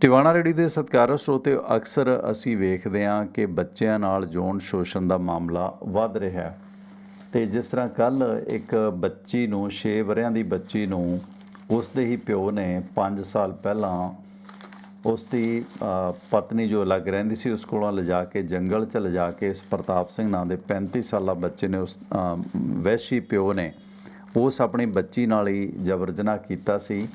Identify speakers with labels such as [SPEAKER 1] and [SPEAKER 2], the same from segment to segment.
[SPEAKER 1] Tiwana ready ਦੇ ਸਤਿਕਾਰਯੋਗ ਸਰੋਤੇ ਅਕਸਰ ਅਸੀਂ ਵੇਖਦੇ ਹਾਂ ਕਿ ਬੱਚਿਆਂ ਨਾਲ ਜੋਨ ਸ਼ੋਸ਼ਣ ਦਾ ਮਾਮਲਾ ਵੱਧ ਰਿਹਾ ਹੈ। ਤੇ ਜਿਸ ਤਰ੍ਹਾਂ ਕੱਲ ਇੱਕ ਬੱਚੀ ਨੂੰ 6 ਵਰਿਆਂ ਦੀ ਬੱਚੀ ਨੂੰ ਉਸ ਦੇ ਹੀ ਪਿਓ ਨੇ 5 ਸਾਲ ਪਹਿਲਾਂ ਉਸ ਦੀ ਪਤਨੀ ਜੋ ਅਲੱਗ ਰਹਿੰਦੀ ਸੀ, ਉਸ ਕੋਲੋਂ ਲਿਜਾ ਕੇ, ਜੰਗਲ ਚ ਲਿਜਾ ਕੇ ਇਸ ਪ੍ਰਤਾਪ ਸਿੰਘ ਨਾਂ ਦੇ 35 ਸਾਲਾ ਬੱਚੇ ਨੇ ਉਸ ਵੈਸ਼ੀ ਪਿਓ ਨੇ ਉਸ ਆਪਣੀ ਬੱਚੀ ਨਾਲ ਹੀ ਜਬਰ ਜਨਾਹ ਕੀਤਾ ਸੀ।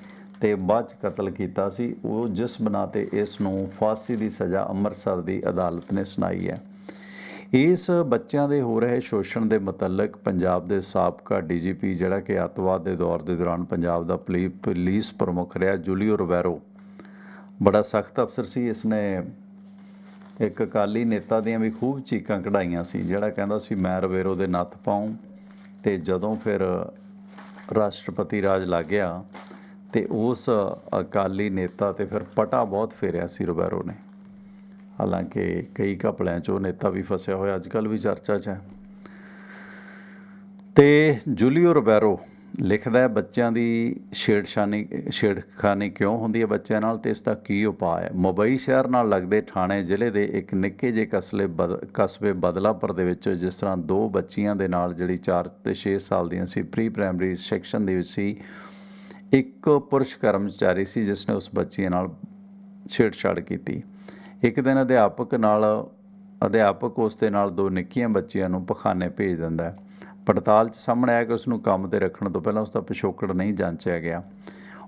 [SPEAKER 1] ਤੇ ਬਾਅਦ ਚ ਕਤਲ ਕੀਤਾ ਸੀ। ਉਹ ਜਿਸ ਬਣਾ ਤੇ ਇਸ ਨੂੰ ਫਾਂਸੀ ਦੀ ਸਜ਼ਾ ਅੰਮ੍ਰਿਤਸਰ ਦੀ ਅਦਾਲਤ ਨੇ ਸੁਣਾਈ ਹੈ। ਇਸ ਬੱਚਿਆਂ ਦੇ ਹੋ ਰਹੇ ਸ਼ੋਸ਼ਣ ਦੇ ਮੁਤਲਕ ਪੰਜਾਬ ਦੇ ਸਾਬਕਾ ਡੀਜੀਪੀ, ਜਿਹੜਾ ਕਿ ਅੱਤਵਾਦ ਦੇ ਦੌਰ ਦੇ ਦੌਰਾਨ ਪੰਜਾਬ ਦਾ ਪਲੀ- ਪੁਲਿਸ ਪ੍ਰਮੁੱਖ ਰਿਹਾ, ਜੂਲੀਓ ਰੋਬੈਰੋ। ਬੜਾ ਸਖਤ ਅਫਸਰ ਸੀ। ਇਸਨੇ ਇੱਕ ਅਕਾਲੀ ਨੇਤਾ ਦੀਆਂ ਵੀ ਖੂਬ ਚੀਕਾਂ ਕਢਾਈਆਂ ਸੀ, ਜਿਹੜਾ ਕਹਿੰਦਾ ਸੀ, ਮੈਂ ਰਵੇਰੋ ਦੇ ਨੱਥ ਪਾਉਂ। ਤੇ ਜਦੋਂ ਫਿਰ ਰਾਸ਼ਟਰਪਤੀ ਰਾਜ ਲੱਗ ਗਿਆ ਤੇ ਉਸ ਅਕਾਲੀ ਨੇਤਾ ਤੇ ਫਿਰ ਪਟਾ ਬਹੁਤ ਫੇਰਿਆ ਸੀ ਰੋਬੈਰੋ ਨੇ। ਹਾਲਾਂਕਿ ਕਈ ਘਪਲਿਆਂ 'ਚ ਉਹ ਨੇਤਾ ਵੀ ਫਸਿਆ ਹੋਇਆ ਅੱਜ ਕੱਲ ਵੀ ਚਰਚਾ 'ਚ ਹੈ। ਤੇ ਜੂਲੀਓ ਰੋਬੈਰੋ ਲਿਖਦਾ ਹੈ, ਬੱਚਿਆਂ ਦੀ ਛੇੜਛਾਨੀ ਛੇੜਖਾਨੀ ਕਿਉਂ ਹੁੰਦੀ ਹੈ ਬੱਚਿਆਂ ਨਾਲ ਤੇ ਇਸ ਦਾ ਕੀ ਉਪਾਅ ਹੈ? ਮੁੰਬਈ ਸ਼ਹਿਰ ਨਾਲ ਲੱਗਦੇ ਥਾਣੇ ਜ਼ਿਲ੍ਹੇ ਦੇ ਇੱਕ ਨਿੱਕੇ ਜਿਹੇ ਕਸਲੇ ਬਦ- ਕਸਬੇ ਬਦਲਾਪੁਰ ਦੇ ਵਿੱਚ, ਜਿਸ ਤਰ੍ਹਾਂ ਦੋ ਬੱਚੀਆਂ ਦੇ ਨਾਲ, ਜਿਹੜੀ 4 ਤੇ 6 ਸਾਲ ਦੀਆਂ ਸੀ ਪ੍ਰੀ ਪ੍ਰਾਇਮਰੀ ਸੈਕਸ਼ਨ ਦੇ ਵਿੱਚ ਸੀ ਇੱਕ ਪੁਰਸ਼ ਕਰਮਚਾਰੀ ਸੀ ਜਿਸ ਨੇ ਉਸ ਬੱਚੀ ਨਾਲ ਛੇੜਛਾੜ ਕੀਤੀ। ਇੱਕ ਦਿਨ ਅਧਿਆਪਕ ਨਾਲ, ਅਧਿਆਪਕ ਉਸ ਦੇ ਨਾਲ ਦੋ ਨਿੱਕੀਆਂ ਬੱਚੀਆਂ ਨੂੰ ਪਖਾਨੇ ਭੇਜ ਦਿੰਦਾ ਹੈ। ਪੜਤਾਲ 'ਚ ਸਾਹਮਣੇ ਆਇਆ ਕਿ ਉਸ ਨੂੰ ਕੰਮ ਤੇ ਰੱਖਣ ਤੋਂ ਪਹਿਲਾਂ ਉਸ ਦਾ ਪਿਛੋਕੜ ਨਹੀਂ ਜਾਂਚਿਆ ਗਿਆ।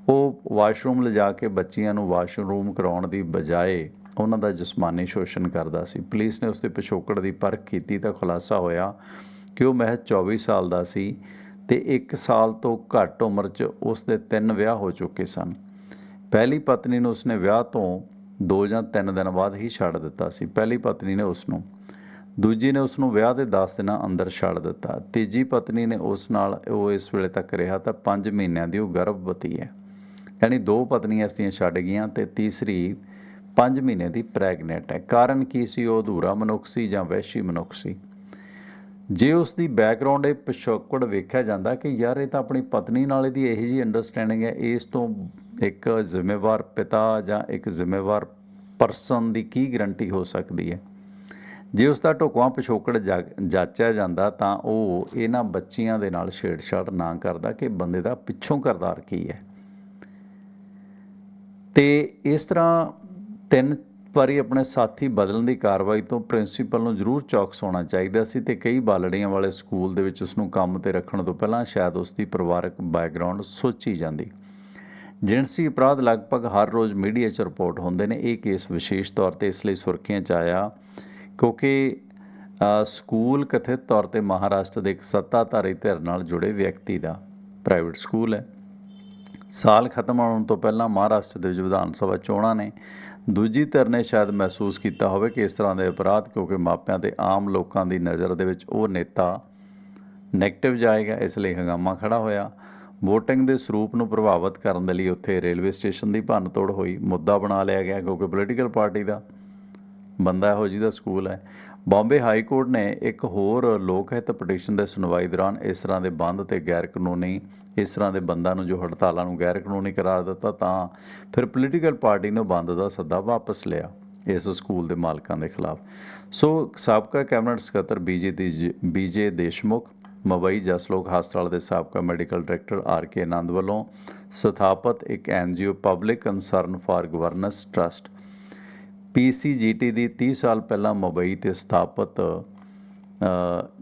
[SPEAKER 1] ਉਹ ਵਾਸ਼ਰੂਮ ਲਿਜਾ ਕੇ ਬੱਚੀਆਂ ਨੂੰ ਵਾਸ਼ਰੂਮ ਕਰਾਉਣ ਦੀ ਬਜਾਏ ਉਹਨਾਂ ਦਾ ਜਿਸਮਾਨੀ ਸ਼ੋਸ਼ਣ ਕਰਦਾ ਸੀ। ਪੁਲਿਸ ਨੇ ਉਸ ਦੇ ਪਿਛੋਕੜ ਦੀ ਪਰਖ ਕੀਤੀ ਤਾਂ ਖੁਲਾਸਾ ਹੋਇਆ ਕਿ ਉਹ ਮਹਿਜ਼ 24 ਸਾਲ ਦਾ ਸੀ। ਤੇ 1 ਸਾਲ ਤੋਂ ਘੱਟ ਉਮਰ 'ਚ ਉਸ ਦੇ ਤਿੰਨ ਵਿਆਹ ਹੋ ਚੁੱਕੇ ਸਨ। ਪਹਿਲੀ ਪਤਨੀ ਨੂੰ ਉਸਨੇ ਵਿਆਹ ਤੋਂ 2 ਜਾਂ 3 ਦਿਨ ਬਾਅਦ ਹੀ ਛੱਡ ਦਿੱਤਾ ਸੀ। ਪਹਿਲੀ ਪਤਨੀ ਨੇ ਉਸ ਨੂੰ ਦੂਜੀ ਨੇ ਉਸ ਨੂੰ ਵਿਆਹ ਦੇ 10 ਦਿਨਾਂ ਅੰਦਰ ਛੱਡ ਦਿੱਤਾ। ਤੀਜੀ ਪਤਨੀ ਨੇ ਉਸ ਨਾਲ, ਉਹ ਇਸ ਵੇਲੇ ਤੱਕ ਰਿਹਾ ਤਾਂ 5 ਮਹੀਨਿਆਂ ਦੀ ਉਹ ਗਰਭਵਤੀ ਹੈ। ਯਾਨੀ ਦੋ ਪਤਨੀਆਂ ਇਸ ਦੀਆਂ ਛੱਡ ਗਈਆਂ ਤੇ ਤੀਸਰੀ 5 ਮਹੀਨੇ ਦੀ ਪ੍ਰੈਗਨੈਂਟ ਹੈ। ਕਾਰਨ ਕੀ ਸੀ? ਉਹ ਅਧੂਰਾ ਮਨੁੱਖ ਸੀ ਜਾਂ ਵੈਸ਼ੀ ਮਨੁੱਖ ਸੀ? ਜੇ ਉਸ ਦੀ ਬੈਕਗ੍ਰਾਉਂਡ ਇਹ ਪਿਛੋਕੜ ਵੇਖਿਆ ਜਾਂਦਾ ਕਿ ਯਾਰ ਇਹ ਤਾਂ ਆਪਣੀ ਪਤਨੀ ਨਾਲ ਇਹਦੀ ਇਹੋ ਜੀ ਅੰਡਰਸਟੈਂਡਿੰਗ ਹੈ, ਇਸ ਤੋਂ ਇੱਕ ਜ਼ਿੰਮੇਵਾਰ ਪਿਤਾ ਜਾਂ ਇੱਕ ਜ਼ਿੰਮੇਵਾਰ ਪਰਸਨ ਦੀ ਕੀ ਗਰੰਟੀ ਹੋ ਸਕਦੀ ਹੈ? ਜੇ ਉਸ ਦਾ ਢੁਕਵਾਂ ਪਿਛੋਕੜ ਜਾ- ਜਾਚਿਆ ਜਾਂਦਾ ਤਾਂ ਉਹ ਇਹਨਾਂ ਬੱਚੀਆਂ ਦੇ ਨਾਲ ਛੇੜਛਾੜ ਨਾ ਕਰਦਾ ਕਿ ਬੰਦੇ ਦਾ ਪਿੱਛੋਂ ਕਰਦਾਰ ਕੀ ਹੈ? ਤੇ ਇਸ ਤਰ੍ਹਾਂ ਤਿੰਨ ਵਾਰੀ ਆਪਣੇ ਸਾਥੀ ਬਦਲਣ ਦੀ ਕਾਰਵਾਈ ਤੋਂ ਪ੍ਰਿੰਸੀਪਲ ਨੂੰ ਜ਼ਰੂਰ ਚੌਕਸ ਹੋਣਾ ਚਾਹੀਦਾ ਸੀ ਤੇ ਕਈ ਬਾਲੜੀਆਂ ਵਾਲੇ ਸਕੂਲ ਦੇ ਵਿੱਚ ਉਸ ਨੂੰ ਕੰਮ ਤੇ ਰੱਖਣ ਤੋਂ ਪਹਿਲਾਂ ਸ਼ਾਇਦ ਉਸ ਦੀ ਪਰਿਵਾਰਕ ਬੈਕਗ੍ਰਾਉਂਡ ਸੋਚੀ ਜਾਂਦੀ। ਜਿਣਸੀ ਅਪਰਾਧ ਲਗਭਗ ਹਰ ਰੋਜ਼ ਮੀਡੀਆ 'ਚ ਰਿਪੋਰਟ ਹੁੰਦੇ ਨੇ, ਇਹ ਕੇਸ ਵਿਸ਼ੇਸ਼ ਤੌਰ ਤੇ ਇਸ ਲਈ ਸੁਰਖੀਆਂ 'ਚ ਆਇਆ ਕਿਉਂਕਿ ਸਕੂਲ ਕਥਿਤ ਤੌਰ ਤੇ ਮਹਾਰਾਸ਼ਟਰ ਦੇ ਇੱਕ ਸੱਤਾਧਾਰੀ ਧਿਰ ਨਾਲ ਜੁੜੇ ਵਿਅਕਤੀ ਦਾ ਪ੍ਰਾਈਵੇਟ ਸਕੂਲ ਹੈ। ਸਾਲ ਖਤਮ ਹੋਣ ਤੋਂ ਪਹਿਲਾਂ ਮਹਾਰਾਸ਼ਟਰ ਦੇ ਵਿੱਚ ਵਿਧਾਨ ਸਭਾ ਚੋਣਾਂ ਨੇ ਦੂਜੀ ਧਿਰ ਨੇ ਸ਼ਾਇਦ ਮਹਿਸੂਸ ਕੀਤਾ ਹੋਵੇ ਕਿ ਇਸ ਤਰ੍ਹਾਂ ਦੇ ਅਪਰਾਧ ਕਿਉਂਕਿ ਮਾਪਿਆਂ ਤੇ ਆਮ ਲੋਕਾਂ ਦੀ ਨਜ਼ਰ ਦੇ ਵਿੱਚ ਉਹ ਨੇਤਾ ਨੈਗੇਟਿਵ ਜਾਏਗਾ ਇਸ ਲਈ ਹੰਗਾਮਾ ਖੜਾ ਹੋਇਆ। VOTING ਦੇ ਸਰੂਪ ਨੂੰ ਪ੍ਰਭਾਵਿਤ ਕਰਨ ਦੇ ਲਈ ਉੱਥੇ ਰੇਲਵੇ ਸਟੇਸ਼ਨ ਦੀ ਭੰਨਤੋੜ ਹੋਈ। ਮੁੱਦਾ ਬਣਾ ਲਿਆ ਗਿਆ ਕਿਉਂਕਿ ਪੋਲੀਟੀਕਲ ਪਾਰਟੀ ਦਾ। ਬੰਦਾ ਇਹੋ ਜਿਹੀ ਦਾ ਸਕੂਲ ਹੈ। ਬੰਬੇ ਹਾਈ ਕੋਰਟ ਨੇ ਇੱਕ ਹੋਰ ਲੋਕ ਹਿੱਤ ਪਟੀਸ਼ਨ ਦੇ ਸੁਣਵਾਈ ਦੌਰਾਨ ਇਸ ਤਰ੍ਹਾਂ ਦੇ ਬੰਦ ਤੇ ਗੈਰ ਕਾਨੂੰਨੀ ਇਸ ਤਰ੍ਹਾਂ ਦੇ ਬੰਦਾਂ ਨੂੰ ਜੋ ਹੜਤਾਲਾਂ ਨੂੰ ਗੈਰ ਕਾਨੂੰਨੀ ਕਰਾਰ ਦਿੱਤਾ ਤਾਂ ਫਿਰ ਪੋਲੀਟੀਕਲ ਪਾਰਟੀ ਨੇ ਬੰਦ ਦਾ ਸੱਦਾ ਵਾਪਸ ਲਿਆ, ਇਸ ਸਕੂਲ ਦੇ ਮਾਲਕਾਂ ਦੇ ਖਿਲਾਫ। ਸੋ ਸਾਬਕਾ ਕੈਬਨਿਟ ਸਕੱਤਰ ਬੀਜੇ ਦੀ ਬੀਜੇ ਦੇਸ਼ਮੁਖ, ਮੁੰਬਈ ਜਸਲੋਕ ਹਸਪਤਾਲ ਦੇ ਸਾਬਕਾ medical director R K Anand ਵੱਲੋਂ ਸਥਾਪਿਤ ਇੱਕ NGO public concern for governance trust PCGT ਦੀ 30 ਸਾਲ ਪਹਿਲਾਂ ਮੁੰਬਈ ਤੇ ਸਥਾਪਿਤ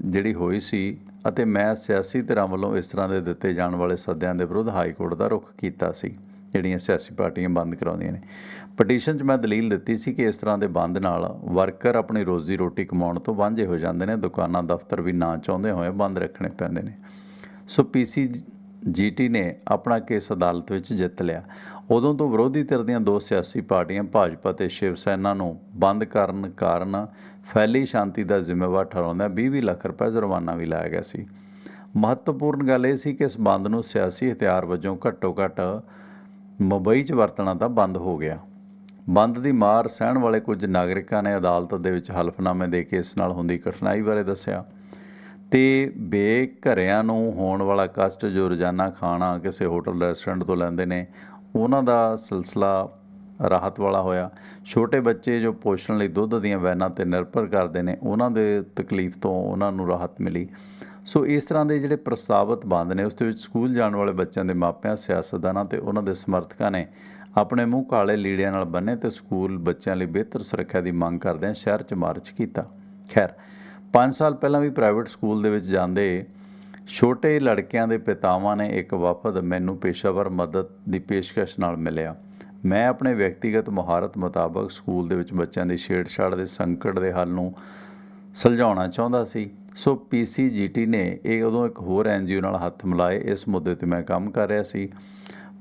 [SPEAKER 1] ਜਿਹੜੀ ਹੋਈ ਸੀ ਅਤੇ ਮੈਂ ਸਿਆਸੀ ਧਿਰਾਂ ਵੱਲੋਂ ਇਸ ਤਰ੍ਹਾਂ ਦੇ ਦਿੱਤੇ ਜਾਣ ਵਾਲੇ ਸੱਦਿਆਂ ਦੇ ਵਿਰੁੱਧ ਹਾਈ ਕੋਰਟ ਦਾ ਰੁਖ ਕੀਤਾ ਸੀ, ਜਿਹੜੀਆਂ ਸਿਆਸੀ ਪਾਰਟੀਆਂ ਬੰਦ ਕਰਾਉਂਦੀਆਂ ਨੇ। ਪਟੀਸ਼ਨ 'ਚ ਮੈਂ ਦਲੀਲ ਦਿੱਤੀ ਸੀ ਕਿ ਇਸ ਤਰ੍ਹਾਂ ਦੇ ਬੰਦ ਨਾਲ ਵਰਕਰ ਆਪਣੀ ਰੋਜ਼ੀ ਰੋਟੀ ਕਮਾਉਣ ਤੋਂ ਵਾਂਝੇ ਹੋ ਜਾਂਦੇ ਨੇ, ਦੁਕਾਨਾਂ, ਦਫ਼ਤਰ ਵੀ ਨਾ ਚਾਹੁੰਦੇ ਹੋਏ ਬੰਦ ਰੱਖਣੇ ਪੈਂਦੇ ਨੇ। ਸੋ ਪੀਸੀ ਜੀਟੀ ਨੇ ਆਪਣਾ ਕੇਸ ਅਦਾਲਤ ਵਿੱਚ ਜਿੱਤ ਲਿਆ। ਉਦੋਂ ਤੋਂ ਵਿਰੋਧੀ ਧਿਰ ਦੀਆਂ ਦੋ ਸਿਆਸੀ ਪਾਰਟੀਆਂ ਭਾਜਪਾ ਤੇ ਸ਼ਿਵ ਸੈਨਾ ਨੂੰ ਬੰਦ ਕਰਨ ਕਾਰਨ ਫੈਲੀ ਸ਼ਾਂਤੀ ਦਾ ਜ਼ਿੰਮੇਵਾਰ ਠਹਿਰਾਉਂਦਾ 20 ਲੱਖ ਰੁਪਏ ਜੁਰਮਾਨਾ ਵੀ ਲਾਇਆ ਗਿਆ ਸੀ। ਮਹੱਤਵਪੂਰਨ ਗੱਲ ਇਹ ਸੀ ਕਿ ਇਸ ਬੰਦ ਨੂੰ ਸਿਆਸੀ ਹਥਿਆਰ ਵਜੋਂ ਘੱਟੋ-ਘੱਟ ਮੁੰਬਈ 'ਚ ਵਰਤਣਾ ਤਾਂ ਬੰਦ ਹੋ ਗਿਆ। ਬੰਦ ਦੀ ਮਾਰ ਸਹਿਣ ਵਾਲੇ ਕੁਝ ਨਾਗਰਿਕਾਂ ਨੇ ਅਦਾਲਤ ਦੇ ਵਿੱਚ ਹਲਫਨਾਮੇ ਦੇ ਕੇ ਇਸ ਨਾਲ ਹੁੰਦੀ ਕਠਿਨਾਈ ਬਾਰੇ ਦੱਸਿਆ। ਤੇ ਬੇਘਰਿਆਂ ਨੂੰ ਹੋਣ ਵਾਲਾ ਕਸ਼ਟ ਜੋ ਰੋਜ਼ਾਨਾ ਖਾਣਾ ਕਿਸੇ ਹੋਟਲ, ਰੈਸਟੋਰੈਂਟ ਤੋਂ ਲੈਂਦੇ ਨੇ, ਉਹਨਾਂ ਦਾ ਸਿਲਸਿਲਾ ਰਾਹਤ ਵਾਲਾ ਹੋਇਆ। ਛੋਟੇ ਬੱਚੇ ਜੋ ਪੋਸ਼ਣ ਲਈ ਦੁੱਧ ਦੀਆਂ ਵੈਨਾਂ ਤੇ ਨਿਰਭਰ ਕਰਦੇ ਨੇ, ਉਹਨਾਂ ਦੇ ਤਕਲੀਫ ਤੋਂ ਉਹਨਾਂ ਨੂੰ ਰਾਹਤ ਮਿਲੀ। ਸੋ ਇਸ ਤਰ੍ਹਾਂ ਦੇ ਜਿਹੜੇ ਪ੍ਰਸਤਾਵਿਤ ਬੰਦ ਨੇ, ਉਸ ਦੇ ਵਿੱਚ ਸਕੂਲ ਜਾਣ ਵਾਲੇ ਬੱਚਿਆਂ ਦੇ ਮਾਪਿਆਂ, ਸਿਆਸਤਦਾਨਾਂ ਤੇ ਉਹਨਾਂ ਦੇ ਸਮਰਥਕਾਂ ਨੇ ਆਪਣੇ ਮੂੰਹ ਕਾਲੇ ਲੀੜਿਆਂ ਨਾਲ ਬੰਨੇ ਤੇ ਸਕੂਲ ਬੱਚਿਆਂ ਲਈ ਬਿਹਤਰ ਸੁਰੱਖਿਆ ਦੀ ਮੰਗ ਕਰਦਿਆਂ ਸ਼ਹਿਰ 'ਚ ਮਾਰਚ ਕੀਤਾ। ਖੈਰ 5 ਸਾਲ ਪਹਿਲਾਂ ਵੀ ਪ੍ਰਾਈਵੇਟ ਸਕੂਲ ਦੇ ਵਿੱਚ ਜਾਂਦੇ, ਛੋਟੇ ਲੜਕਿਆਂ ਦੇ ਪਿਤਾਵਾਂ ਨੇ ਇੱਕ ਵਫਦ ਮੈਨੂੰ ਪੇਸ਼ਾਵਰ ਮਦਦ ਦੀ ਪੇਸ਼ਕਸ਼ ਨਾਲ ਮਿਲਿਆ। ਮੈਂ ਆਪਣੇ ਵਿਅਕਤੀਗਤ ਮੁਹਾਰਤ ਮੁਤਾਬਕ ਸਕੂਲ ਦੇ ਵਿੱਚ ਬੱਚਿਆਂ ਦੀ ਛੇੜਛਾੜ ਦੇ ਸੰਕਟ ਦੇ ਹੱਲ ਨੂੰ ਸੁਲਝਾਉਣਾ ਚਾਹੁੰਦਾ ਸੀ। ਸੋ ਪੀਸੀਜੀਟੀ ਨੇ ਇਹ ਉਦੋਂ ਇੱਕ ਹੋਰ ਐਨਜੀਓ ਨਾਲ ਹੱਥ ਮਿਲਾਏ। ਇਸ ਮੁੱਦੇ ਤੇ ਮੈਂ ਕੰਮ ਕਰ ਰਿਹਾ ਸੀ।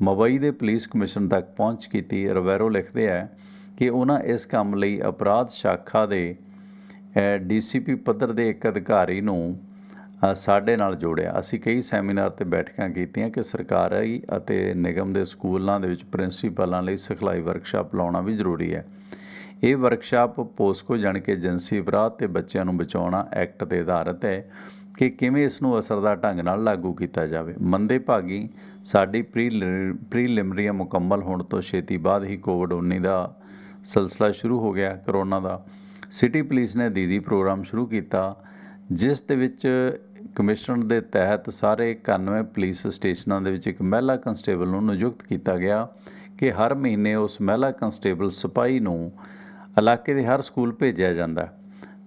[SPEAKER 1] ਮੁੰਬਈ ਦੇ ਪੁਲਿਸ ਕਮਿਸ਼ਨ ਤੱਕ ਪਹੁੰਚ ਕੀਤੀ। ਰਵੈਰੋ ਲਿਖਦੇ ਹੈ ਕਿ ਉਹਨਾਂ ਇਸ ਕੰਮ ਲਈ ਅਪਰਾਧ ਸ਼ਾਖਾ ਦੇ ਡੀਸੀਪੀ ਪੱਧਰ ਦੇ ਇੱਕ ਅਧਿਕਾਰੀ ਨੂੰ ਸਾਡੇ ਨਾਲ ਜੋੜਿਆ। ਅਸੀਂ ਕਈ ਸੈਮੀਨਾਰ ਤੇ ਬੈਠਕਾਂ ਕੀਤੀਆਂ ਕਿ ਸਰਕਾਰੀ ਅਤੇ ਨਿਗਮ ਦੇ ਸਕੂਲਾਂ ਦੇ ਵਿੱਚ ਪ੍ਰਿੰਸੀਪਲਾਂ ਲਈ ਸਿਖਲਾਈ ਵਰਕਸ਼ਾਪ ਲਾਉਣਾ ਵੀ ਜ਼ਰੂਰੀ ਹੈ। ਇਹ ਵਰਕਸ਼ਾਪ ਪੋਸਕੋ ਜਾਣੀ ਕਿ ਏਜੰਸੀ ਅਪਰਾਧ ਤੇ ਬੱਚਿਆਂ ਨੂੰ ਬਚਾਉਣਾ ਐਕਟ ਤੇ ਆਧਾਰਿਤ ਹੈ ਕਿ ਕਿਵੇਂ ਇਸ ਨੂੰ ਅਸਰਦਾਰ ਢੰਗ ਨਾਲ ਲਾਗੂ ਕੀਤਾ ਜਾਵੇ। ਮੰਦੇ ਭਾਗੀ ਸਾਡੀ ਪ੍ਰੀਲਿਮਰੀਆ ਮੁਕੰਮਲ ਹੋਣ ਤੋਂ ਛੇਤੀ ਬਾਅਦ ਹੀ ਕੋਵਿਡ-19 ਦਾ ਸਿਲਸਿਲਾ ਸ਼ੁਰੂ ਹੋ ਗਿਆ ਕਰੋਨਾ ਦਾ। ਸਿਟੀ ਪੁਲਿਸ ਨੇ ਦੀਦੀ ਪ੍ਰੋਗਰਾਮ ਸ਼ੁਰੂ ਕੀਤਾ, ਜਿਸ ਦੇ ਵਿੱਚ ਕਮਿਸ਼ਨ ਦੇ ਤਹਿਤ ਸਾਰੇ 91 ਪੁਲਿਸ ਸਟੇਸ਼ਨਾਂ ਦੇ ਵਿੱਚ ਇੱਕ ਮਹਿਲਾ ਕਨਸਟੇਬਲ ਨੂੰ ਨਿਯੁਕਤ ਕੀਤਾ ਗਿਆ ਕਿ ਹਰ ਮਹੀਨੇ ਉਸ ਮਹਿਲਾ ਕਨਸਟੇਬਲ ਸਿਪਾਹੀ ਨੂੰ ਇਲਾਕੇ ਦੇ ਹਰ ਸਕੂਲ ਭੇਜਿਆ ਜਾਂਦਾ ਹੈ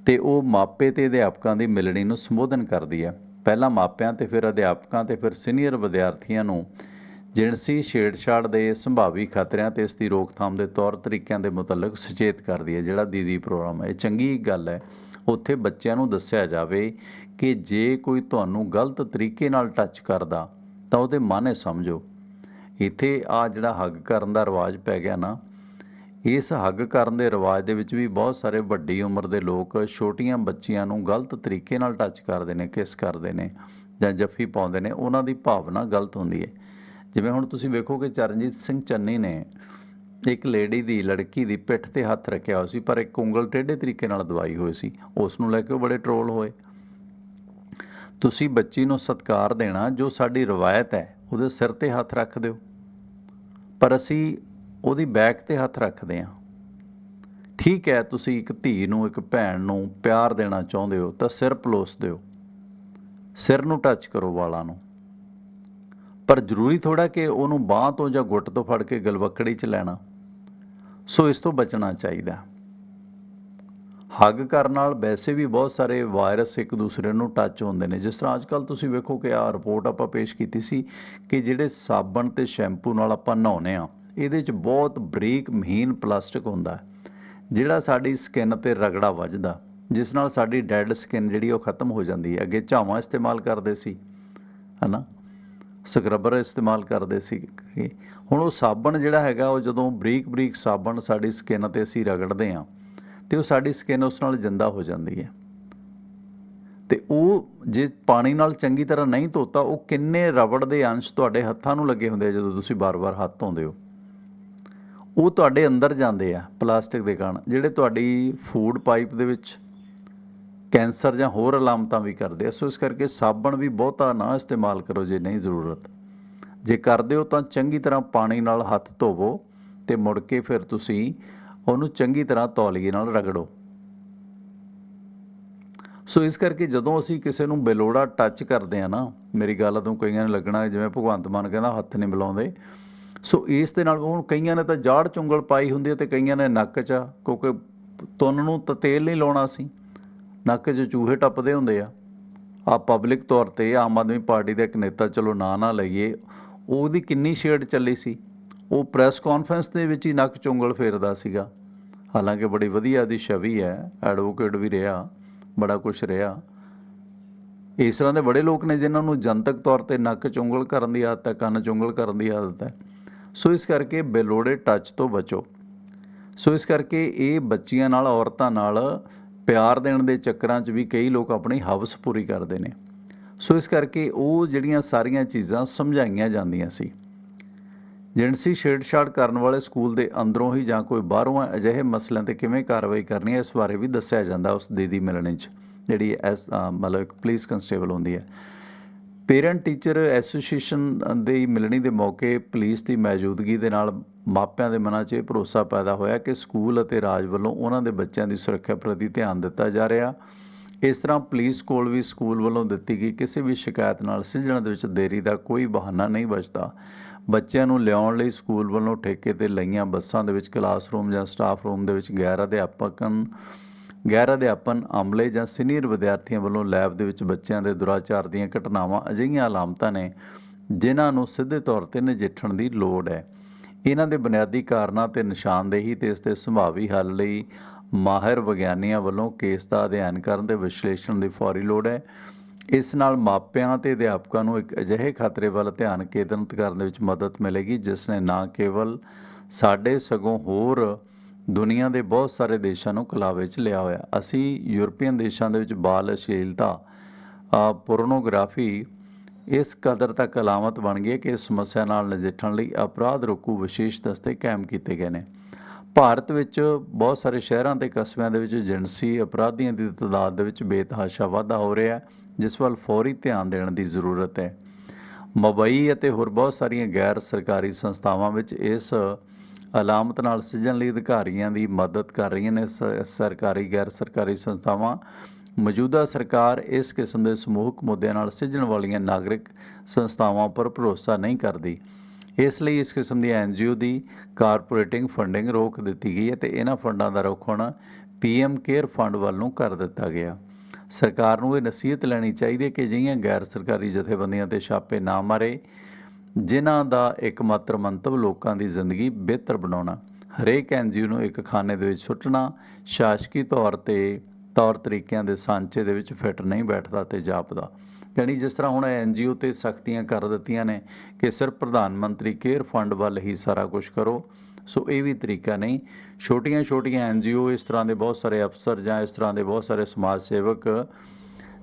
[SPEAKER 1] ਤੇ ਉਹ ਮਾਪੇ ਤੇ ਅਧਿਆਪਕਾਂ ਦੀ ਮਿਲਣੀ ਨੂੰ ਸੰਬੋਧਨ ਕਰਦੀ ਹੈ। ਪਹਿਲਾਂ ਮਾਪਿਆਂ ਤੇ ਫਿਰ ਅਧਿਆਪਕਾਂ ਤੇ ਫਿਰ ਸੀਨੀਅਰ ਵਿਦਿਆਰਥੀਆਂ ਨੂੰ ਜਿਣਸੀ ਛੇੜਛਾੜ ਦੇ ਸੰਭਾਵੀ ਖਤਰਿਆਂ ਤੇ ਇਸ ਦੀ ਰੋਕਥਾਮ ਦੇ ਤੌਰ ਤਰੀਕਿਆਂ ਦੇ ਮੁਤਲਕ ਸੁਚੇਤ ਕਰਦੀ ਹੈ। ਜਿਹੜਾ ਦੀਦੀ ਪ੍ਰੋਗਰਾਮ ਹੈ, ਇਹ ਚੰਗੀ ਗੱਲ ਹੈ। ਉੱਥੇ ਬੱਚਿਆਂ ਨੂੰ ਦੱਸਿਆ ਜਾਵੇ ਕਿ ਜੇ ਕੋਈ ਤੁਹਾਨੂੰ ਗਲਤ ਤਰੀਕੇ ਨਾਲ ਟੱਚ ਕਰਦਾ, ਤਾਂ ਉਹਦੇ ਮਾਨੇ ਸਮਝੋ। ਇੱਥੇ ਆ ਜਿਹੜਾ ਹੱਗ ਕਰਨ ਦਾ ਰਿਵਾਜ ਪੈ ਗਿਆ ਨਾ, ਇਸ ਹੱਗ ਕਰਨ ਦੇ ਰਿਵਾਜ ਦੇ ਵਿੱਚ ਵੀ ਬਹੁਤ ਸਾਰੇ ਵੱਡੀ ਉਮਰ ਦੇ ਲੋਕ ਛੋਟੀਆਂ ਬੱਚੀਆਂ ਨੂੰ ਗਲਤ ਤਰੀਕੇ ਨਾਲ ਟੱਚ ਕਰਦੇ ਨੇ, ਕਿਸ ਕਰਦੇ ਨੇ ਜਾਂ ਜੱਫੀ ਪਾਉਂਦੇ ਨੇ, ਉਹਨਾਂ ਦੀ ਭਾਵਨਾ ਗਲਤ ਹੁੰਦੀ ਹੈ। ਜਿਵੇਂ ਹੁਣ ਤੁਸੀਂ ਵੇਖੋ ਕਿ ਚਰਨਜੀਤ ਸਿੰਘ ਚੰਨੀ ਨੇ ਇੱਕ ਲੇਡੀ ਦੀ, ਲੜਕੀ ਦੀ ਪਿੱਠ ਤੇ ਹੱਥ ਰੱਖਿਆ ਹੋਇਆ ਸੀ, ਪਰ ਇੱਕ ਉਂਗਲ ਟੇਢੇ ਤਰੀਕੇ ਨਾਲ ਦਵਾਈ ਹੋਈ ਸੀ। ਉਸ ਨੂੰ ਲੈ ਕੇ ਉਹ ਬੜੇ ਟ੍ਰੋਲ ਹੋਏ। ਤੁਸੀਂ ਬੱਚੀ ਨੂੰ ਸਤਿਕਾਰ ਦੇਣਾ, ਜੋ ਸਾਡੀ ਰਵਾਇਤ ਹੈ, ਉਹਦੇ ਸਿਰ ਤੇ ਹੱਥ ਰੱਖ ਦਿਓ। ਪਰ ਅਸੀਂ ਉਹਦੀ ਬੈਕ ਤੇ ਹੱਥ ਰੱਖਦੇ ਹਾਂ। ਠੀਕ ਹੈ, ਤੁਸੀਂ ਇੱਕ ਧੀ ਨੂੰ, ਇੱਕ ਭੈਣ ਨੂੰ ਪਿਆਰ ਦੇਣਾ ਚਾਹੁੰਦੇ ਹੋ, ਤਾਂ ਸਿਰ ਪਲੋਸ ਦਿਓ। ਸਿਰ ਨੂੰ ਟੱਚ ਕਰੋ ਵਾਲਾਂ ਨੂੰ। ਪਰ ਜ਼ਰੂਰੀ ਥੋੜਾ ਕਿ ਉਹਨੂੰ ਬਾਹ ਤੋਂ ਜਾਂ ਗੁੱਟ ਤੋਂ ਫੜ ਕੇ ਗਲਵੱਕੜੀ 'ਚ ਲੈਣਾ। ਸੋ ਇਸ ਤੋਂ ਬਚਣਾ ਚਾਹੀਦਾ। ਹੱਗ ਕਰਨ ਨਾਲ ਵੈਸੇ ਵੀ ਬਹੁਤ ਸਾਰੇ ਵਾਇਰਸ ਇੱਕ ਦੂਸਰੇ ਨੂੰ ਟੱਚ ਹੁੰਦੇ ਨੇ। ਜਿਸ ਤਰ੍ਹਾਂ ਅੱਜਕੱਲ ਤੁਸੀਂ ਵੇਖੋ ਕਿ ਆ ਰਿਪੋਰਟ ਆਪਾਂ ਪੇਸ਼ ਕੀਤੀ ਸੀ ਕਿ ਜਿਹੜੇ ਸਾਬਣ ਤੇ ਸ਼ੈਂਪੂ ਨਾਲ ਆਪਾਂ ਨਹਾਉਨੇ ਆ ਇਹਦੇ 'ਚ ਬਹੁਤ ਬਰੀਕ ਮਹੀਨ ਪਲਾਸਟਿਕ ਹੁੰਦਾ ਜਿਹੜਾ ਸਾਡੀ ਸਕਿਨ ਤੇ ਰਗੜਾ ਵੱਜਦਾ, ਜਿਸ ਨਾਲ ਸਾਡੀ ਡੈਡ ਸਕਿਨ ਜਿਹੜੀ ਉਹ ਖਤਮ ਹੋ ਜਾਂਦੀ ਹੈ। ਅੱਗੇ ਝਾਵਾਂ ਇਸਤੇਮਾਲ ਕਰਦੇ ਸੀ, ਹਨਾ? ਸਕਰਬਰ ਇਸਤੇਮਾਲ ਕਰਦੇ ਸੀ ਹੁਣ ਉਹ ਸਾਬਣ ਜਿਹੜਾ ਹੈਗਾ, ਉਹ ਜਦੋਂ ਬਰੀਕ ਬਰੀਕ ਸਾਬਣ ਸਾਡੀ ਸਕਿਨ ਤੇ ਅਸੀਂ ਰਗੜਦੇ ਆ ਤੇ ਉਹ ਸਾਡੀ ਸਕਿਨ ਉਸ ਨਾਲ ਜਿੰਦਾ ਹੋ ਜਾਂਦੀ ਹੈ। ਤੇ ਉਹ ਜੇ ਪਾਣੀ ਨਾਲ ਚੰਗੀ ਤਰ੍ਹਾਂ ਨਹੀਂ ਧੋਤਾ, ਉਹ ਕਿੰਨੇ ਰਬੜ ਦੇ ਅੰਸ਼ ਤੁਹਾਡੇ ਹੱਥਾਂ ਨੂੰ ਲੱਗੇ ਹੁੰਦੇ ਆ ਜਦੋਂ ਤੁਸੀਂ ਬਾਰ-ਬਾਰ ਹੱਥ ਧੋਂਦੇ ਹੋ। ਉਹ ਤੁਹਾਡੇ ਅੰਦਰ ਜਾਂਦੇ ਆ ਪਲਾਸਟਿਕ ਦੇ ਕਣ ਜਿਹੜੇ ਤੁਹਾਡੀ ਫੂਡ ਪਾਈਪ ਦੇ ਵਿੱਚ ਕੈਂਸਰ ਜਾਂ ਹੋਰ ਅਲਾਮਤਾਂ ਵੀ ਕਰਦੇ ਆ, ਸੋ ਇਸ ਕਰਕੇ ਸਾਬਣ ਵੀ ਬਹੁਤਾ ਨਾ ਇਸਤੇਮਾਲ ਕਰੋ ਜੇ ਨਹੀਂ ਜ਼ਰੂਰਤ। ਜੇ ਕਰਦੇ ਹੋ ਤਾਂ ਚੰਗੀ ਤਰ੍ਹਾਂ ਪਾਣੀ ਨਾਲ ਹੱਥ ਧੋਵੋ ਤੇ ਮੁੜ ਕੇ ਫਿਰ ਤੁਸੀਂ ਉਹਨੂੰ ਚੰਗੀ ਤਰ੍ਹਾਂ ਤੌਲੀਏ ਨਾਲ ਰਗੜੋ। ਸੋ ਇਸ ਕਰਕੇ ਜਦੋਂ ਅਸੀਂ ਕਿਸੇ ਨੂੰ ਬੇਲੋੜਾ ਟੱਚ ਕਰਦੇ ਆ ਨਾ, ਮੇਰੀ ਗੱਲ ਤੋਂ ਕਈਆਂ ਨੇ ਲੱਗਣਾ ਜਿਵੇਂ ਭਗਵੰਤ ਮਾਨ ਕਹਿੰਦਾ ਹੱਥ ਨਹੀਂ ਮਿਲਾਉਂਦੇ। ਸੋ ਇਸ ਦੇ ਨਾਲ ਹੁਣ ਕਈਆਂ ਨੇ ਤਾਂ ਜਾੜ ਚੁੰਗਲ ਪਾਈ ਹੁੰਦੀ ਹੈ ਤੇ ਕਈਆਂ ਨੇ ਨੱਕ 'ਚ, ਕਿਉਂਕਿ ਤੁੰਨ ਨੂੰ ਤਾਂ ਤੇਲ ਨਹੀਂ ਲਾਉਣਾ ਸੀ। ਨੱਕ 'ਚ ਚੂਹੇ ਟੱਪਦੇ ਹੁੰਦੇ ਆ। ਆ ਪਬਲਿਕ ਤੌਰ ਤੇ ਆਮ ਆਦਮੀ ਪਾਰਟੀ ਦੇ ਇੱਕ ਨੇਤਾ ਚਲੋ ਨਾਂ ਨਾ ਲਈਏ, ਉਹਦੀ ਕਿੰਨੀ ਸ਼ੇਡ ਚੱਲੀ ਸੀ। ਉਹ ਪ੍ਰੈਸ ਕਾਨਫਰੰਸ ਦੇ ਵਿੱਚ ਹੀ ਨੱਕ ਚੁੰਗਲ ਫੇਰਦਾ ਸੀਗਾ। ਹਾਲਾਂਕਿ ਬੜੀ ਵਧੀਆ ਦੀ ਛਵੀ ਹੈ ਐਡਵੋਕੇਟ ਵੀ ਰਿਹਾ, ਬੜਾ ਕੁਝ ਰਿਹਾ। ਇਸ ਤਰ੍ਹਾਂ ਦੇ ਬੜੇ ਲੋਕ ਨੇ ਜਿਨ੍ਹਾਂ ਨੂੰ ਜਨਤਕ ਤੌਰ ਤੇ ਨੱਕ ਚੁੰਗਲ ਕਰਨ ਦੀ ਆਦਤ ਹੈ, ਕੰਨ ਚੁੰਗਲ ਕਰਨ ਦੀ ਆਦਤ ਹੈ। ਸੋ ਇਸ ਕਰਕੇ ਬੇਲੋੜੇ ਟੱਚ ਤੋਂ ਬਚੋ। ਸੋ ਇਸ ਕਰਕੇ ਇਹ ਬੱਚੀਆਂ ਨਾਲ, ਔਰਤਾਂ ਨਾਲ ਪਿਆਰ ਦੇਣ ਦੇ ਚੱਕਰਾਂ 'ਚ ਵੀ ਕਈ ਲੋਕ ਆਪਣੀ ਹਵਸ ਪੂਰੀ ਕਰਦੇ ਨੇ। ਸੋ ਇਸ ਕਰਕੇ ਉਹ ਜਿਹੜੀਆਂ ਸਾਰੀਆਂ ਚੀਜ਼ਾਂ ਸਮਝਾਈਆਂ ਜਾਂਦੀਆਂ ਸੀ। ਜਿਣਸੀ ਛੇੜਛਾੜ ਕਰਨ ਵਾਲੇ ਸਕੂਲ ਦੇ ਅੰਦਰੋਂ ਹੀ ਜਾਂ ਕੋਈ ਬਾਹਰੋਂ ਅਜਿਹੇ ਮਸਲਿਆਂ ਤੇ ਕਿਵੇਂ ਕਾਰਵਾਈ ਕਰਨੀ ਹੈ, ਇਸ ਬਾਰੇ ਵੀ ਦੱਸਿਆ ਜਾਂਦਾ ਉਸ ਦੀਦੀ ਮਿਲਣੇ 'ਚ, ਜਿਹੜੀ ਐਸ ਮਤਲਬ ਇੱਕ ਪੁਲਿਸ ਕਨਸਟੇਬਲ ਹੁੰਦੀ ਹੈ। ਪੇਰੈਂਟ ਟੀਚਰ ਐਸੋਸੀਏਸ਼ਨ ਦੀ ਮਿਲਣੀ ਦੇ ਮੌਕੇ ਪੁਲਿਸ ਦੀ ਮੌਜੂਦਗੀ ਦੇ ਨਾਲ ਮਾਪਿਆਂ ਦੇ ਮਨਾਂ 'ਚ ਇਹ ਭਰੋਸਾ ਪੈਦਾ ਹੋਇਆ ਕਿ ਸਕੂਲ ਅਤੇ ਰਾਜ ਵੱਲੋਂ ਉਹਨਾਂ ਦੇ ਬੱਚਿਆਂ ਦੀ ਸੁਰੱਖਿਆ ਪ੍ਰਤੀ ਧਿਆਨ ਦਿੱਤਾ ਜਾ ਰਿਹਾ। ਇਸ ਤਰ੍ਹਾਂ ਪੁਲਿਸ ਕੋਲ ਵੀ ਸਕੂਲ ਵੱਲੋਂ ਦਿੱਤੀ ਗਈ ਕਿਸੇ ਵੀ ਸ਼ਿਕਾਇਤ ਨਾਲ ਸਿੱਝਣ ਦੇ ਵਿੱਚ ਦੇਰੀ ਦਾ ਕੋਈ ਬਹਾਨਾ ਨਹੀਂ ਬਚਦਾ ਬੱਚਿਆਂ ਨੂੰ ਲਿਆਉਣ ਲਈ ਸਕੂਲ ਵੱਲੋਂ ਠੇਕੇ ਤੇ ਲਈਆਂ ਬੱਸਾਂ ਦੇ ਵਿੱਚ ਕਲਾਸਰੂਮ ਜਾਂ ਸਟਾਫ ਰੂਮ ਦੇ ਵਿੱਚ ਗੈਰ ਅਧਿਆਪਕਨ ਗੈਰ ਅਧਿਆਪਨ ਅਮਲੇ ਜਾਂ ਸੀਨੀਅਰ ਵਿਦਿਆਰਥੀਆਂ ਵੱਲੋਂ ਲੈਬ ਦੇ ਵਿੱਚ ਬੱਚਿਆਂ ਦੇ ਦੁਰਾਚਾਰ ਦੀਆਂ ਘਟਨਾਵਾਂ ਅਜਿਹੀਆਂ ਅਲਾਮਤਾਂ ਨੇ, ਜਿਨ੍ਹਾਂ ਨੂੰ ਸਿੱਧੇ ਤੌਰ ਤੇ ਨਜਿੱਠਣ ਦੀ ਲੋੜ ਹੈ। ਇਹਨਾਂ ਦੇ ਬੁਨਿਆਦੀ ਕਾਰਨਾਂ ਤੇ ਨਿਸ਼ਾਨਦੇਹੀ ਤੇ ਇਸ ਦੇ ਸੰਭਾਵੀ ਹੱਲ ਲਈ ਮਾਹਿਰ ਵਿਗਿਆਨੀਆਂ ਵੱਲੋਂ ਕੇਸ ਦਾ ਅਧਿਐਨ ਕਰਨ ਤੇ ਵਿਸ਼ਲੇਸ਼ਣ ਦੀ ਫੌਰੀ ਲੋੜ ਹੈ। ਇਸ ਨਾਲ ਮਾਪਿਆਂ ਤੇ ਅਧਿਆਪਕਾਂ ਨੂੰ ਇੱਕ ਅਜਿਹੇ ਖਤਰੇ ਵੱਲ ਧਿਆਨ ਕੇਂਦਰਿਤ ਕਰਨ ਦੇ ਵਿੱਚ ਮਦਦ ਮਿਲੇਗੀ, ਜਿਸ ਨੇ ਨਾ ਕੇਵਲ ਸਾਡੇ ਸਗੋਂ ਹੋਰ ਦੁਨੀਆ ਦੇ ਬਹੁਤ ਸਾਰੇ ਦੇਸ਼ਾਂ ਨੂੰ ਕਲਾਵੇ 'ਚ ਲਿਆ ਹੋਇਆ। ਅਸੀਂ ਯੂਰਪੀਅਨ ਦੇਸ਼ਾਂ ਦੇ ਵਿੱਚ ਬਾਲ ਅਸ਼ਲੀਲਤਾ ਪੋਰਨੋਗ੍ਰਾਫੀ ਇਸ ਕਦਰ ਤੱਕ ਅਲਾਮਤ ਬਣ ਗਈ ਕਿ ਇਸ ਸਮੱਸਿਆ ਨਾਲ ਨਜਿੱਠਣ ਲਈ ਅਪਰਾਧ ਰੋਕੂ ਵਿਸ਼ੇਸ਼ ਦਸਤੇ ਕਾਇਮ ਕੀਤੇ ਗਏ ਨੇ। ਭਾਰਤ ਵਿੱਚ ਬਹੁਤ ਸਾਰੇ ਸ਼ਹਿਰਾਂ ਤੇ ਕਸਬਿਆਂ ਦੇ ਵਿੱਚ ਜਿਨਸੀ ਅਪਰਾਧੀਆਂ ਦੀ ਤਾਦਾਦ ਦੇ ਵਿੱਚ ਬੇਤਹਾਸ਼ਾ ਵਾਧਾ ਹੋ ਰਿਹਾ ਹੈ, ਜਿਸ ਵੱਲ ਫੌਰੀ ਧਿਆਨ ਦੇਣ ਦੀ ਜ਼ਰੂਰਤ ਹੈ। ਮੁੰਬਈ ਅਤੇ ਹੋਰ ਬਹੁਤ ਸਾਰੀਆਂ ਗੈਰ ਸਰਕਾਰੀ ਸੰਸਥਾਵਾਂ ਵਿੱਚ ਇਸ ਅਲਾਮਤ ਨਾਲ ਸਿੱਝਣ ਲਈ ਅਧਿਕਾਰੀਆਂ ਦੀ ਮਦਦ ਕਰ ਰਹੀਆਂ ਨੇ ਸ- ਸਰਕਾਰੀ, ਗੈਰ ਸਰਕਾਰੀ ਸੰਸਥਾਵਾਂ। ਮੌਜੂਦਾ ਸਰਕਾਰ ਇਸ ਕਿਸਮ ਦੇ ਸਮੂਹਕ ਮੁੱਦਿਆਂ ਨਾਲ ਸਿੱਝਣ ਵਾਲੀਆਂ ਨਾਗਰਿਕ ਸੰਸਥਾਵਾਂ ਉੱਪਰ ਭਰੋਸਾ ਨਹੀਂ ਕਰਦੀ। ਇਸ ਲਈ ਇਸ ਕਿਸਮ ਦੀ ਐਨਜੀਓ ਦੀ ਕਾਰਪੋਰੇਟਿੰਗ ਫੰਡਿੰਗ ਰੋਕ ਦਿੱਤੀ ਗਈ ਹੈ ਤੇ ਇਹਨਾਂ ਫੰਡਾਂ ਦਾ ਰੁਖ ਹੁਣ ਪੀਐਮ ਕੇਅਰ ਫੰਡ ਵੱਲੋਂ ਕਰ ਦਿੱਤਾ ਗਿਆ। ਸਰਕਾਰ ਨੂੰ ਇਹ ਨਸੀਹਤ ਲੈਣੀ ਚਾਹੀਦੀ ਹੈ ਕਿ ਅਜਿਹੀਆਂ ਗੈਰ ਸਰਕਾਰੀ ਜਥੇਬੰਦੀਆਂ ਤੇ ਛਾਪੇ ਨਾ ਮਾਰੇ। ਜਿਨ੍ਹਾਂ ਦਾ ਇੱਕਮਾਤਰ ਮੰਤਵ ਲੋਕਾਂ ਦੀ ਜ਼ਿੰਦਗੀ ਬਿਹਤਰ ਬਣਾਉਣਾ, ਹਰੇਕ ਐਨਜੀਓ ਨੂੰ ਇੱਕ ਖਾਨੇ ਦੇ ਵਿੱਚ ਸੁੱਟਣਾ, ਸ਼ਾਸਕੀ ਤੌਰ ਤੇ ਤੌਰ ਤਰੀਕਿਆਂ ਦੇ ਸਾਂਚੇ ਦੇ ਵਿੱਚ ਫਿੱਟ ਨਹੀਂ ਬੈਠਦਾ ਤੇ ਜਾਪਦਾ। ਜਾਣੀ ਜਿਸ ਤਰ੍ਹਾਂ ਹੁਣ ਐਨਜੀਓ ਤੇ ਸਖਤੀਆਂ ਕਰ ਦਿੱਤੀਆਂ ਨੇ ਕਿ ਸਿਰਫ ਪ੍ਰਧਾਨ ਮੰਤਰੀ ਕੇਅਰ ਫੰਡ ਵੱਲ ਹੀ ਸਾਰਾ ਕੁਝ ਕਰੋ, ਸੋ ਇਹ ਵੀ ਤਰੀਕਾ ਨਹੀਂ। ਛੋਟੀਆਂ-ਛੋਟੀਆਂ ਐਨਜੀਓ ਇਸ ਤਰ੍ਹਾਂ ਦੇ ਬਹੁਤ ਸਾਰੇ ਅਫਸਰ ਜਾਂ ਇਸ ਤਰ੍ਹਾਂ ਦੇ ਬਹੁਤ ਸਾਰੇ ਸਮਾਜ ਸੇਵਕ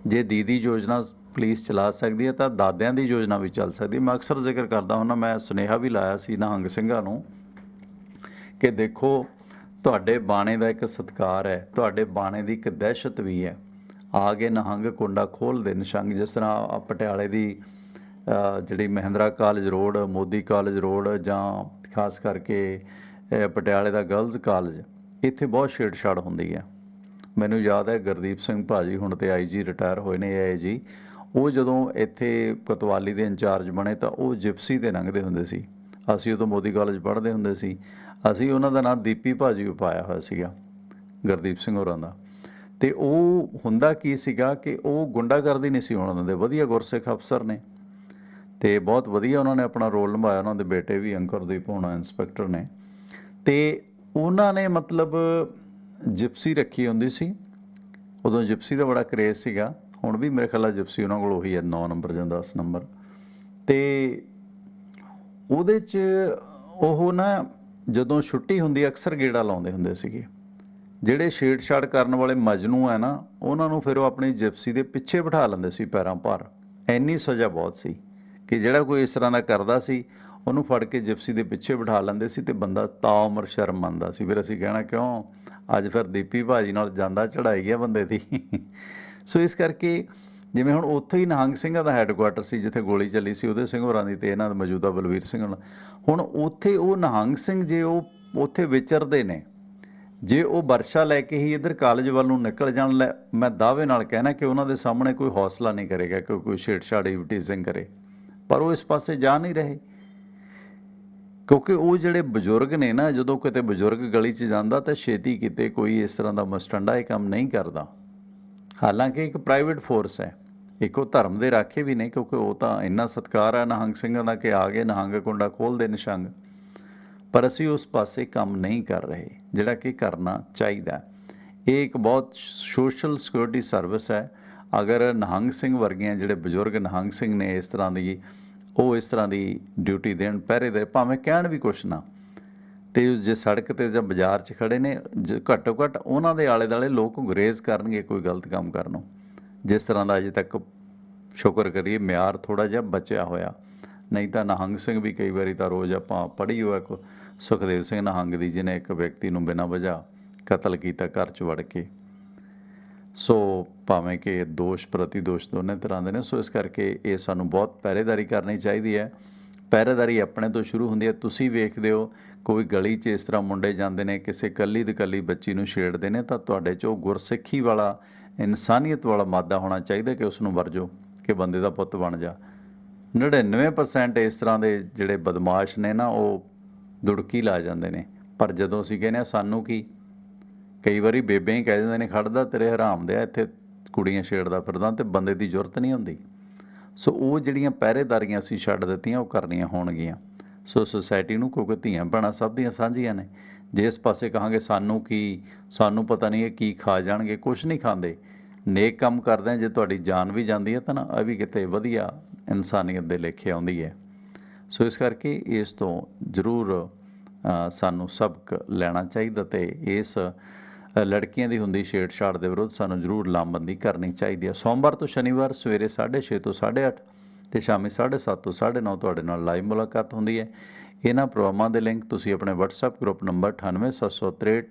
[SPEAKER 1] ਜੇ ਦੀਦੀ ਯੋਜਨਾ ਪੁਲਿਸ ਚਲਾ ਸਕਦੀ ਹੈ ਤਾਂ ਦਾਦਿਆਂ ਦੀ ਯੋਜਨਾ ਵੀ ਚੱਲ ਸਕਦੀ ਮੈਂ ਅਕਸਰ ਜ਼ਿਕਰ ਕਰਦਾ ਹੁੰਦਾ, ਮੈਂ ਸੁਨੇਹਾ ਵੀ ਲਾਇਆ ਸੀ ਨਿਹੰਗ ਸਿੰਘਾਂ ਨੂੰ ਕਿ ਦੇਖੋ, ਤੁਹਾਡੇ ਬਾਣੇ ਦਾ ਇੱਕ ਸਤਕਾਰ ਹੈ, ਤੁਹਾਡੇ ਬਾਣੇ ਦੀ ਇੱਕ ਦਹਿਸ਼ਤ ਵੀ ਹੈ। ਆ ਕੇ ਨਿਹੰਗ ਕੁੰਡਾ ਖੋਲ ਨਿਸ਼ੰਗ, ਜਿਸ ਤਰ੍ਹਾਂ ਪਟਿਆਲੇ ਦੀ ਜਿਹੜੀ Mahindra college road, Modi college road ਜਾਂ ਖਾਸ ਕਰਕੇ ਪਟਿਆਲੇ ਦਾ ਗਰਲਜ਼ ਕਾਲਜ, ਇੱਥੇ ਬਹੁਤ ਛੇੜਛਾੜ ਹੁੰਦੀ ਹੈ। ਮੈਨੂੰ ਯਾਦ ਹੈ ਗੁਰਦੀਪ ਸਿੰਘ ਭਾਜੀ ਹੁਣ ਤੇ ਆਈਜੀ ਰਿਟਾਇਰ ਹੋਏ ਨੇ ਆਈਜੀ ਉਹ ਜਦੋਂ ਇੱਥੇ ਕਤਵਾਲੀ ਦੇ ਇੰਚਾਰਜ ਬਣੇ ਤਾਂ ਉਹ ਜਿਪਸੀ ਤੇ ਲੰਘਦੇ ਹੁੰਦੇ ਸੀ। ਅਸੀਂ ਉਦੋਂ ਮੋਦੀ ਕਾਲਜ ਪੜ੍ਹਦੇ ਹੁੰਦੇ ਸੀ। ਅਸੀਂ ਉਹਨਾਂ ਦਾ ਨਾਮ ਦੀਪੀ ਭਾਜੀ ਵੀ ਪਾਇਆ ਹੋਇਆ ਸੀਗਾ, ਗੁਰਦੀਪ ਸਿੰਘ ਹੋਰਾਂ ਦਾ। ਤੇ ਉਹ ਹੁੰਦਾ ਕੀ ਸੀਗਾ ਕਿ ਉਹ ਗੁੰਡਾਗਰਦੀ ਨਹੀਂ ਸੀ ਹੋਣ ਦਿੰਦੇ, ਵਧੀਆ ਗੁਰਸਿੱਖ ਅਫਸਰ ਨੇ। ਤੇ ਬਹੁਤ ਵਧੀਆ ਉਹਨਾਂ ਨੇ ਆਪਣਾ ਰੋਲ ਨਿਭਾਇਆ, ਉਹਨਾਂ ਦੇ ਬੇਟੇ ਵੀ ਅੰਕਰਦੀਪ ਹੋਣਾ ਇੰਸਪੈਕਟਰ ਨੇ। ਤੇ ਉਹਨਾਂ ਨੇ ਮਤਲਬ ਜਿਪਸੀ ਰੱਖੀ ਹੁੰਦੀ ਸੀ। ਉਦੋਂ ਜਿਪਸੀ ਦਾ ਬੜਾ ਕਰੇਜ਼ ਸੀਗਾ। ਹੁਣ ਵੀ ਮੇਰੇ ਖਿਆਲ ਨਾਲ ਜਿਪਸੀ ਉਹਨਾਂ ਕੋਲ ਉਹੀ ਹੈ 9 ਨੰਬਰ ਜਾਂ 10 ਨੰਬਰ। ਤੇ ਉਹਦੇ 'ਚ ਉਹ ਨਾ ਜਦੋਂ ਛੁੱਟੀ ਹੁੰਦੀ, ਅਕਸਰ ਗੇੜਾ ਲਾਉਂਦੇ ਹੁੰਦੇ ਸੀਗੇ। ਜਿਹੜੇ ਛੇੜਛਾੜ ਕਰਨ ਵਾਲੇ ਮਜਨੂ ਹੈ ਨਾ, ਉਹਨਾਂ ਨੂੰ ਫਿਰ ਉਹ ਆਪਣੀ ਜਿਪਸੀ ਦੇ ਪਿੱਛੇ ਬਿਠਾ ਲੈਂਦੇ ਸੀ ਪੈਰਾਂ ਭਾਰ। ਐਨੀ ਸਜ਼ਾ ਬਹੁਤ ਸੀ ਕਿ ਜਿਹੜਾ ਕੋਈ ਇਸ ਤਰ੍ਹਾਂ ਦਾ ਕਰਦਾ ਸੀ ਉਹਨੂੰ ਫੜ ਕੇ ਜਿਪਸੀ ਦੇ ਪਿੱਛੇ ਬਿਠਾ ਲੈਂਦੇ ਸੀ ਤੇ ਬੰਦਾ ਤਾਂ ਉਮਰ ਸ਼ਰਮ ਮੰਨਦਾ ਸੀ। ਫਿਰ ਅਸੀਂ ਕਹਿਣਾ, ਕਿਉਂ? ਅੱਜ ਫਿਰ ਦੀਪੀ ਭਾਜੀ ਨਾਲ ਜਾਂਦਾ ਚੜਾਈ ਗਿਆ ਬੰਦੇ ਦੀ। ਸੋ ਇਸ ਕਰਕੇ ਜਿਵੇਂ ਹੁਣ ਉੱਥੇ ਹੀ ਨਿਹੰਗ ਸਿੰਘਾਂ ਦਾ ਹੈੱਡਕੁਆਟਰ ਸੀ, ਜਿੱਥੇ ਗੋਲੀ ਚੱਲੀ ਸੀ ਉਹਦੇ ਸਿੰਘ ਹੋਰਾਂ ਦੀ ਤੇ ਇਹਨਾਂ ਦਾ ਮੌਜੂਦਾ ਬਲਵੀਰ ਸਿੰਘ ਹੋਰਾਂ ਹੁਣ ਉੱਥੇ ਉਹ ਨਿਹੰਗ ਸਿੰਘ ਜੇ ਉਹ ਉੱਥੇ ਵਿਚਰਦੇ ਨੇ, ਜੇ ਉਹ ਵਰਸ਼ਾ ਲੈ ਕੇ ਹੀ ਇਧਰ ਕਾਲਜ ਵੱਲ ਨੂੰ ਨਿਕਲ ਜਾਣ, ਲੈ ਮੈਂ ਦਾਅਵੇ ਨਾਲ ਕਹਿਣਾ ਕਿ ਉਹਨਾਂ ਦੇ ਸਾਹਮਣੇ ਕੋਈ ਹੌਸਲਾ ਨਹੀਂ ਕਰੇਗਾ ਕਿ ਕੋਈ ਛੇੜਛਾੜ ਇਵਟੀਜ਼ਿੰਗ ਕਰੇ। ਪਰ ਉਹ ਇਸ ਪਾਸੇ ਜਾ ਨਹੀਂ ਰਹੇ। ਕਿਉਂਕਿ ਉਹ ਜਿਹੜੇ ਬਜ਼ੁਰਗ ਨੇ ਨਾ, ਜਦੋਂ ਕਿਤੇ ਬਜ਼ੁਰਗ ਗਲੀ 'ਚ ਜਾਂਦਾ ਤਾਂ ਛੇਤੀ ਕਿਤੇ ਕੋਈ ਇਸ ਤਰ੍ਹਾਂ ਦਾ ਮਸਟੰਡਾ ਇਹ ਕੰਮ ਨਹੀਂ ਕਰਦਾ। ਹਾਲਾਂਕਿ ਇੱਕ ਪ੍ਰਾਈਵੇਟ ਫੋਰਸ ਹੈ। ਇੱਕ ਉਹ ਧਰਮ ਦੇ ਰਾਖੇ ਵੀ ਨੇ ਕਿਉਂਕਿ ਉਹ ਤਾਂ ਇੰਨਾ ਸਤਕਾਰ ਹੈ ਨਿਹੰਗ ਸਿੰਘਾਂ ਦਾ ਕਿ ਆ ਗਏ ਨਿਹੰਗ ਕੁੰਡਾ ਖੋਲਦੇ ਨਿਸ਼ੰਗ ਪਰ ਅਸੀਂ ਉਸ ਪਾਸੇ ਕੰਮ ਨਹੀਂ ਕਰ ਰਹੇ, ਜਿਹੜਾ ਕਿ ਕਰਨਾ ਚਾਹੀਦਾ ਇਹ ਇੱਕ ਬਹੁਤ ਸੋਸ਼ਲ ਸਿਕਿਉਰਿਟੀ ਸਰਵਿਸ ਹੈ। ਅਗਰ ਨਿਹੰਗ ਸਿੰਘ ਵਰਗੀਆਂ ਜਿਹੜੇ ਬਜ਼ੁਰਗ ਨਿਹੰਗ ਸਿੰਘ ਨੇ ਇਸ ਤਰ੍ਹਾਂ ਦੀ ਉਹ ਇਸ ਤਰ੍ਹਾਂ ਦੀ ਡਿਊਟੀ ਦੇਣ ਪਹਿਰੇ ਦੇ, ਭਾਵੇਂ ਕਹਿਣ ਵੀ ਕੁਛ ਨਾ। ਤੇ ਜੇ ਸੜਕ ਤੇ ਜਾਂ ਬਾਜ਼ਾਰ 'ਚ ਖੜੇ ਨੇ, ਜ- ਘੱਟੋ ਘੱਟ ਉਹਨਾਂ ਦੇ ਆਲੇ ਦੁਆਲੇ ਲੋਕ ਗੁਰੇਜ਼ ਕਰਨਗੇ ਕੋਈ ਗਲਤ ਕੰਮ ਕਰਨੋਂ ਜਿਸ ਤਰ੍ਹਾਂ ਦਾ ਅਜੇ ਤੱਕ ਸ਼ੁਕਰ ਕਰੀਏ ਮਿਆਰ ਥੋੜਾ ਜਿਹਾ ਬਚਿਆ ਹੋਇਆ। ਨਹੀਂ ਤਾਂ ਨਿਹੰਗ ਸਿੰਘ ਵੀ ਕਈ ਵਾਰੀ ਤਾਂ ਰੋਜ਼ ਆਪਾਂ ਪੜ੍ਹੀ ਹੋਇਆ ਕੋ, ਸੁਖਦੇਵ ਸਿੰਘ ਨਹੰਗ ਦੀ ਜਿਹਨੇ ਇੱਕ ਵਿਅਕਤੀ ਨੂੰ ਬਿਨਾਂ ਵਜ੍ਹਾ ਕਤਲ ਕੀਤਾ ਘਰ 'ਚ ਵੜ ਕੇ। ਸੋ ਭਾਵੇਂ ਕਿ ਦੋਸ਼ ਪ੍ਰਤੀ ਦੋਸ਼ ਦੋਨੇ ਤਰ੍ਹਾਂ ਦੇ ਨੇ, ਸੋ ਇਸ ਕਰਕੇ ਇਹ ਸਾਨੂੰ ਬਹੁਤ ਪਹਿਰੇਦਾਰੀ ਕਰਨੀ ਚਾਹੀਦੀ ਹੈ। ਪਹਿਰੇਦਾਰੀ ਆਪਣੇ ਤੋਂ ਸ਼ੁਰੂ ਹੁੰਦੀ ਹੈ, ਤੁਸੀਂ ਵੇਖਦੇ ਹੋ, ਕੋਈ ਗਲੀ 'ਚ ਇਸ ਤਰ੍ਹਾਂ ਮੁੰਡੇ ਜਾਂਦੇ ਨੇ, ਕਿਸੇ ਕੱਲੀ ਦੀ ਕੱਲੀ ਬੱਚੀ ਨੂੰ ਛੇੜਦੇ ਨੇ, ਤਾਂ ਤੁਹਾਡੇ 'ਚ ਉਹ ਗੁਰਸਿੱਖੀ ਵਾਲਾ, ਇਨਸਾਨੀਅਤ ਵਾਲਾ ਮਾਦਾ ਹੋਣਾ ਚਾਹੀਦਾ ਕਿ ਉਸ ਨੂੰ ਵਰਜੋ ਕਿ ਬੰਦੇ ਦਾ ਪੁੱਤ ਬਣ ਜਾ। 99% ਇਸ ਤਰ੍ਹਾਂ ਦੇ ਜਿਹੜੇ ਬਦਮਾਸ਼ ਨੇ ਨਾ, ਉਹ ਦੁੜਕੀ ਲਾ ਜਾਂਦੇ ਨੇ। ਪਰ ਜਦੋਂ ਅਸੀਂ ਕਹਿੰਦੇ ਆ ਸਾਨੂੰ ਕੀ ਕਈ ਵਾਰੀ ਬੇਬੇ ਹੀ ਕਹਿ ਜਾਂਦੇ ਨੇ ਖੜਦਾ ਤੇਰੇ ਹਰਾਮ ਦੇ ਇੱਥੇ ਕੁੜੀਆਂ ਛੇੜਦਾ ਫਿਰਦਾ ਤੇ ਬੰਦੇ ਦੀ ਜ਼ਰੂਰਤ ਨਹੀਂ ਹੁੰਦੀ। ਸੋ ਉਹ ਜਿਹੜੀਆਂ ਪਹਿਰੇਦਾਰੀਆਂ ਅਸੀਂ ਛੱਡ ਦਿੱਤੀਆਂ, ਉਹ ਕਰਨੀਆਂ ਹੋਣਗੀਆਂ। ਸੋ ਸੁਸਾਇਟੀ ਨੂੰ ਕਿਉਂਕਿ ਧੀਆਂ ਭੈਣਾਂ ਸਭ ਦੀਆਂ ਸਾਂਝੀਆਂ ਨੇ। ਜੇ ਇਸ ਪਾਸੇ ਕਹਾਂਗੇ ਸਾਨੂੰ ਕੀ, ਸਾਨੂੰ ਪਤਾ ਨਹੀਂ ਇਹ ਕੀ ਖਾ ਜਾਣਗੇ ਕੁਝ ਨਹੀਂ ਖਾਂਦੇ। ਨੇਕ ਕੰਮ ਕਰਦੇ ਜੇ ਤੁਹਾਡੀ ਜਾਨ ਵੀ ਜਾਂਦੀ ਹੈ ਤਾਂ ਨਾ, ਇਹ ਵੀ ਕਿਤੇ ਵਧੀਆ ਇਨਸਾਨੀਅਤ ਦੇ ਲੇਖੇ ਆਉਂਦੀ ਹੈ। ਸੋ ਇਸ ਕਰਕੇ ਇਸ ਤੋਂ ਜ਼ਰੂਰ ਸਾਨੂੰ ਸਬਕ ਲੈਣਾ ਚਾਹੀਦਾ ਤੇ ਇਸ ਲੜਕੀਆਂ ਦੀ ਹੁੰਦੀ ਛੇੜਛਾੜ ਦੇ ਵਿਰੁੱਧ ਸਾਨੂੰ ਜ਼ਰੂਰ ਲਾਮਬੰਦੀ ਕਰਨੀ ਚਾਹੀਦੀ ਹੈ ਸੋਮਵਾਰ ਤੋਂ ਸ਼ਨੀਵਾਰ ਸਵੇਰੇ 6:30 ਤੋਂ 8:30 ਤੇ ਸ਼ਾਮੀ 7:30 ਤੋਂ 9:30 ਤੁਹਾਡੇ ਨਾਲ ਲਾਈਵ ਮੁਲਾਕਾਤ ਹੁੰਦੀ ਹੈ ਇਹਨਾਂ ਪ੍ਰੋਗਰਾਮਾਂ ਦੇ ਲਿੰਕ ਤੁਸੀਂ ਆਪਣੇ WhatsApp ਗਰੁੱਪ ਨੰਬਰ 98763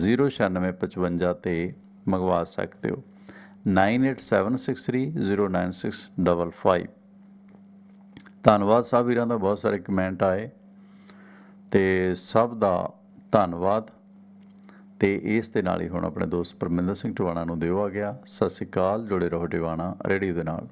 [SPEAKER 1] 09655 ਤੇ ਮੰਗਵਾ ਸਕਦੇ ਹੋ 9876309655 ਧੰਨਵਾਦ ਸਾਹਿਬ ਵੀਰਾਂ ਦਾ ਬਹੁਤ ਸਾਰੇ ਕਮੈਂਟ ਆਏ ਤੇ ਸਭ ਦਾ ਧੰਨਵਾਦ ਤੇ ਇਸ ਦੇ ਨਾਲ ਹੀ ਹੁਣ ਆਪਣੇ ਦੋਸਤ ਪਰਮਿੰਦਰ ਸਿੰਘ ਟਿਵਾਣਾ ਨੂੰ ਦਿਓ ਆ ਗਿਆ। ਸਤਿ ਸ਼੍ਰੀ ਅਕਾਲ, ਜੁੜੇ ਰਹੋ ਟਿਵਾਣਾ ਰੇਡੀਓ ਦੇ ਨਾਲ।